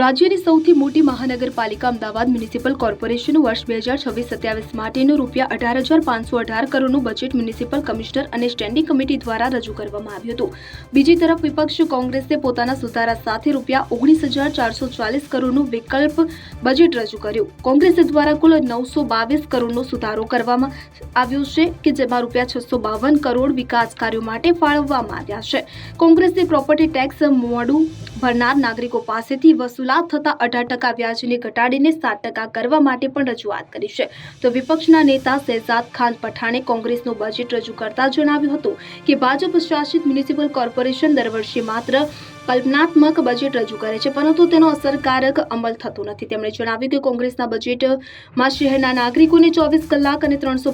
રાજ્યની સૌથી મોટી મહાનગરપાલિકા અમદાવાદ મ્યુનિસિપલ કોર્પોરેશન વર્ષ બે હજાર છવ્વીસ સત્યાવીસ માટેનું રૂપિયા અઢાર હજાર પાંચસો અઢાર કરોડનું બજેટ મ્યુનિસિપલ કમિશનર અને સ્ટેન્ડિંગ કમિટી દ્વારા રજૂ કરવામાં આવ્યું હતું. બીજી તરફ વિપક્ષ કોંગ્રેસે પોતાના સુધારા સાથે રૂપિયા ઓગણીસ હજાર ચારસો ચાલીસ કરોડનું વિકલ્પ બજેટ રજૂ કર્યું. કોંગ્રેસ દ્વારા કુલ નવસો બાવીસ કરોડનો સુધારો કરવામાં આવ્યો છે કે જેમાં રૂપિયા છસો બાવન કરોડ વિકાસ કાર્યો માટે ફાળવવામાં આવ્યા છે. કોંગ્રેસે પ્રોપર્ટી ટેક્સ મોડું ભરનાર નાગરિકો પાસેથી વસૂલાત થતા અઢાર ટકા વ્યાજને ઘટાડીને સાત ટકા કરવા માટે પણ રજૂઆત કરી છે. તો વિપક્ષના નેતા શહેજાદ ખાન પઠાણે કોંગ્રેસનું બજેટ રજૂ કરતા જણાવ્યું હતું કે ભાજપ શાસિત મ્યુનિસિપલ કોર્પોરેશન દર વર્ષે માત્ર કલ્પનાત્મક બજેટ રજૂ કરે છે, પરંતુ તેનો અસરકારક અમલ થતો નથી. તેમણે જણાવ્યું કે કોંગ્રેસના બજેટમાં શહેરના નાગરિકોને ચોવીસ કલાક અને ત્રણસો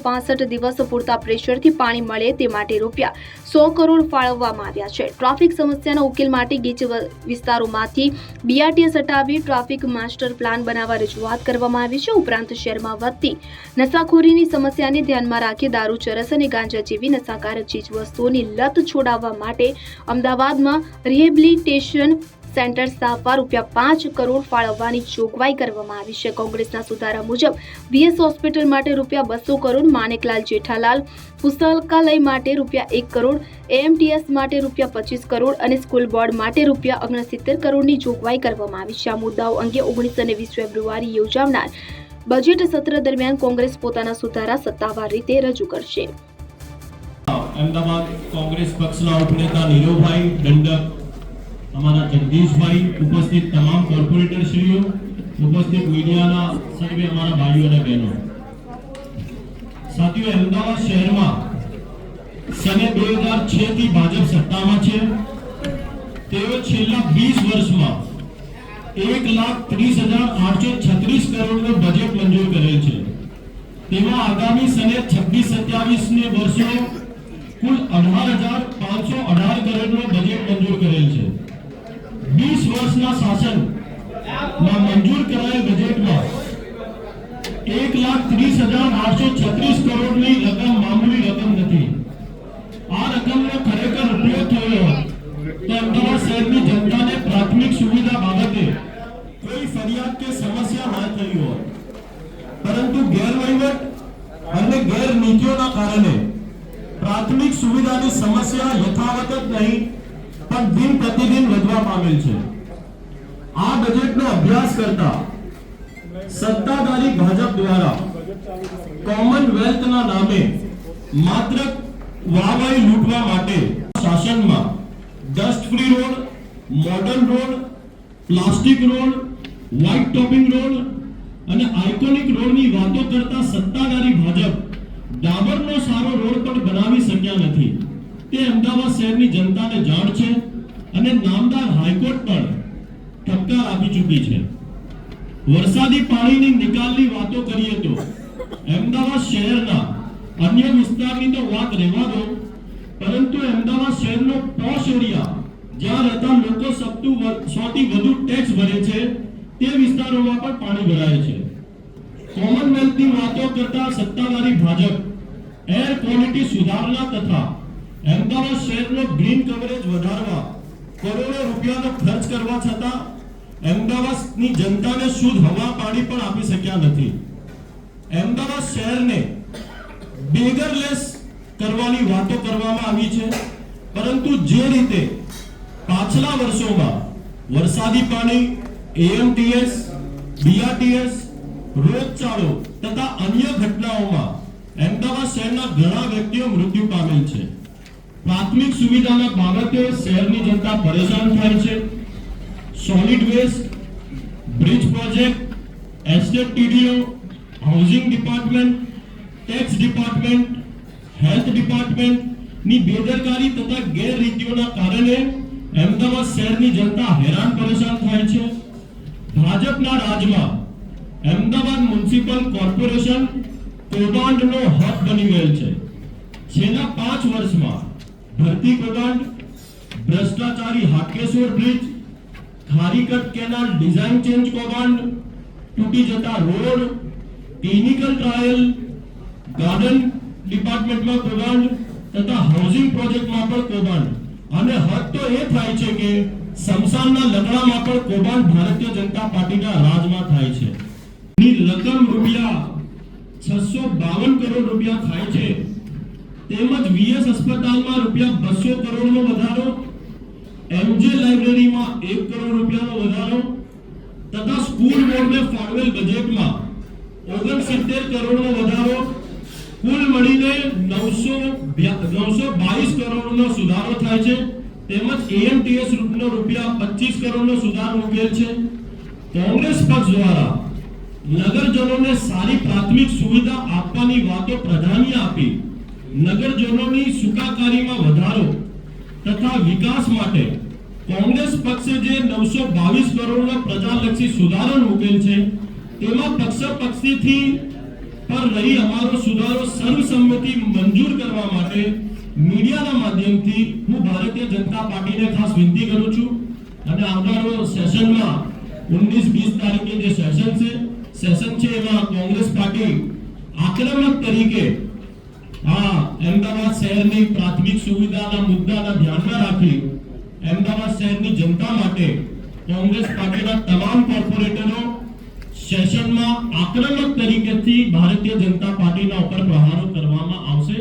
દિવસ પૂરતા પ્રેશરથી પાણી મળે તે માટે રૂપિયા સો કરોડ ફાળવવામાં આવ્યા છે. ટ્રાફિક સમસ્યાના ઉકેલ માટે ગીચ વિસ્તારોમાંથી બીઆરટીએસ હટાવી ટ્રાફિક માસ્ટર પ્લાન બનાવવા રજૂઆત કરવામાં આવી છે. ઉપરાંત શહેરમાં વધતી નશાખોરીની સમસ્યાને ધ્યાનમાં રાખી દારૂ, ચરસ અને ગાંજા જેવી નશાકારક ચીજવસ્તુઓની લત છોડાવવા માટે અમદાવાદમાં રિહેબિલિટેશન સેન્ટર સ્થાપવા રૂપિયા પાંચ કરોડ ફાળવવાની જોગવાઈ કરવામાં આવી છે. કોંગ્રેસના સુધારા મુજબ વીએસ હોસ્પિટલ માટે રૂપિયા બસો કરોડ, માણેકલાલ જેઠાલાલ પુસ્તકાલય માટે રૂપિયા એક કરોડ, એએમટીએસ માટે રૂપિયા પચીસ કરોડ અને સ્કૂલ બોર્ડ માટે રૂપિયા ઓગણસિત્તેર કરોડની જોગવાઈ કરવામાં આવી છે. આ મુદ્દાઓ અંગે ઓગણીસ અને વીસ ફેબ્રુઆરી યોજાનાર બજેટ સત્ર દરમિયાન કોંગ્રેસ પોતાના સુધારા સત્તાવાર રીતે રજૂ કરશે. અમદાવાદ કોંગ્રેસ પક્ષના ઉપનેતા નીરવભાઈ દંડક અમારા જગદીશભાઈ, ઉપસ્થિત તમામ કોર્પોરેટરશ્રીઓ ઉપસ્થિત મીડિયાના સર્વે અમારા ભાઈઓ અને બહેનો. સાથીઓ, અમદાવાદ શહેરમાં સને બે હજાર છ થી ભાજપ સત્તામાં છે. તેઓ છેલ્લા વીસ વર્ષમાં એક લાખ ત્રીસ હજાર આઠસો છત્રીસ કરોડનું બજેટ મંજૂર કરેલ છે. તેમાં આગામી સને છવ્વીસ સત્યાવીસ ને વર્ષો કુલ અઢાર હજાર પાંચસો અઢાર કરોડનું બજેટ મંજૂર વર્ષના શાસનમાં મંજૂર કરાયેલ બજેટમાં એક લાખ ત્રીસ હજાર આઠસો છત્રીસ કરોડની રકમ મામૂલી રકમ નથી આ રકમનો ખરેખર ઉપયોગ થયો હોત તો અમદાવાદ શહેરની જનતાને પ્રાથમિક સુવિધા બાબતે કોઈ ફરિયાદ કે સમસ્યા ના થઈ હોત પરંતુ ગેરવહીવટ અને ગેરનીતિઓના કારણે પ્રાથમિક સુવિધાની સમસ્યા યથાવત જ નહીં પણ દિન પ્રતિદિન વધવા પામેલ છે આ બજેટનો અભ્યાસ કરતા સત્તાધારી ભાજપ દ્વારા કોમનવેલ્થના નામે માત્ર વાવાઈ લૂંટવા માટે શાસનમાં dust free road modern road plastic road white topping road અને આઇકોનિક રોડની વાતો કરતા સત્તાધારી ભાજપ ડાબરનો સારો રોડ પણ બનાવી શક્યા નથી. તે અમદાવાદ શહેરની જનતાને જાણ છે અને નામદાર હાઈકોર્ટ પણ ઠપકાર આપી ચૂકી છે. વરસાદી પાણીની નિકાલની વાતો કરીએ તો, અમદાવાદ શહેરના અન્ય વિસ્તારની તો વાત રહેવા દો, પરંતુ અમદાવાદ શહેરનો પોશ એરિયા, જ્યાં રહેતા લોકો વ- સૌથી વધુ ટેક્સ ભરે છે, તે વિસ્તારોમાં પણ પાણી ભરાય છે. કોમનવેલ્થની વાતો કરતા સત્તાધારી ભાજપ એર ક્વોલિટી સુધારણા તથા અમદાવાદ શહેરનો ગ્રીન કવરેજ વધારવા કરોડો રૂપિયાનો ખર્ચ કરવા છતાં અમદાવાદની જનતાને શુદ્ધ હવા પાણી પણ આપી શક્યા નથી. અમદાવાદ શહેરને બેગરલેસ કરવાની વાતો કરવામાં આવી છે. પરંતુ જે રીતે પાછલા વર્ષોમાં વરસાદી પાણી એએમટીએસ બીઆરટીએસ રોગચાળો તથા અન્ય ઘટનાઓમાં અમદાવાદ શહેરના ઘણા વ્યક્તિઓ મૃત્યુ પામેલ છે. પ્રાથમિક સુવિધાના બાબતે શહેરની જનતા પરેશાન થાય છે. Solid waste bridge project estate TDO housing department tax department health ડિપાર્ટમેન્ટની બેદરકારી તથા ગેરરીતિઓના કારણે અમદાવાદ શહેરની જનતા હેરાન પરેશાન થાય છે. ભાજપના રાજમાં અમદાવાદ મ્યુનિસિપલ કોર્પોરેશન કૌભાંડનો હબ બની ગયેલ છે. છેલ્લા પાંચ વર્ષમાં ભરતી કૌભાંડ, ભ્રષ્ટાચારી Hatkeshwar bridge Kharicut canal design change કૌભાંડ તૂટી જતા રોડ, ક્લિનિકલ ટ્રાયલ, ગાર્ડન ડિપાર્ટમેન્ટમાં કૌભાંડ તથા હાઉસિંગ પ્રોજેક્ટમાં પણ કૌભાંડ. અને હદ તો એ થાય છે કે સમસાનના લગડામાં પણ કૌભાંડ ભારતીય જનતા પાર્ટીના રાજમાં થાય છે. ની રકમ રૂપિયા 652 કરોડ રૂપિયા થાય છે. તેમજ વીએસ અસ્પતાલમાં રૂપિયા બસો કરોડનો વધારો એમજે લાઇબ્રેરીમાં એક કરોડ રૂપિયાનો વધારો તથા સ્કૂલ બોર્ડને ફાળવેલ બજેટમાં 69 કરોડનો વધારો. કુલ મળીને 900 922 કરોડનો સુધારો થાય છે. તેમજ એએમટીએસ રૂપનો રૂપિયા 25 કરોડનો સુધારો ઉકેલ છે. કોંગ્રેસ પક્ષ દ્વારા નગરજનોને સારી પ્રાથમિક સુવિધા આપવાની વાતો પ્રાધાન્ય આપી. નગરજનોની સુખાકારીમાં વધારો તથા વિકાસ માટે કોંગ્રેસ પક્ષે જે 922 કરોડનો પ્રજાલક્ષી સુધારો ઉકેલ છે, તેમાં પક્ષ પક્ષીથી પર રહી અમારો સુધારો સર્વસંમતિ મંજૂર કરવા માટે મીડિયાના માધ્યમથી હું ભારતીય જનતા પાર્ટીને ખાસ વિનંતી કરું છું. અને આવનારો સેશનમાં 19 20 તારીખે જે સેશન છે સેશન છે એમાં કોંગ્રેસ પાર્ટી આક્રમક તરીકે આ અમદાવાદ શહેરની પ્રાથમિક સુવિધાના મુદ્દાના ધ્યાનમાં રાખી અમદાવાદ શહેરની જનતા માટે કોંગ્રેસ પાર્ટીના તમામ કોર્પોરેટરો સેશનમાં આક્રમક તરીકેથી ભારતીય જનતા પાર્ટીના ઉપર પ્રહારો કરવામાં આવશે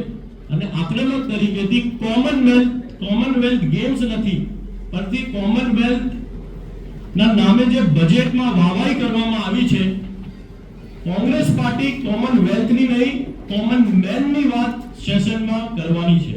અને આક્રમક તરીકેથી કોમનવેલ્થ કોમનવેલ્થ ગેમ્સ નથી પરથી કોમનવેલ્થ ના નામે જે બજેટમાં વાવાઈ કરવામાં આવી છે, કોંગ્રેસ પાર્ટી કોમનવેલ્થની નહીં કોમન મેનની વાત સેશનમાં કરવાની છે.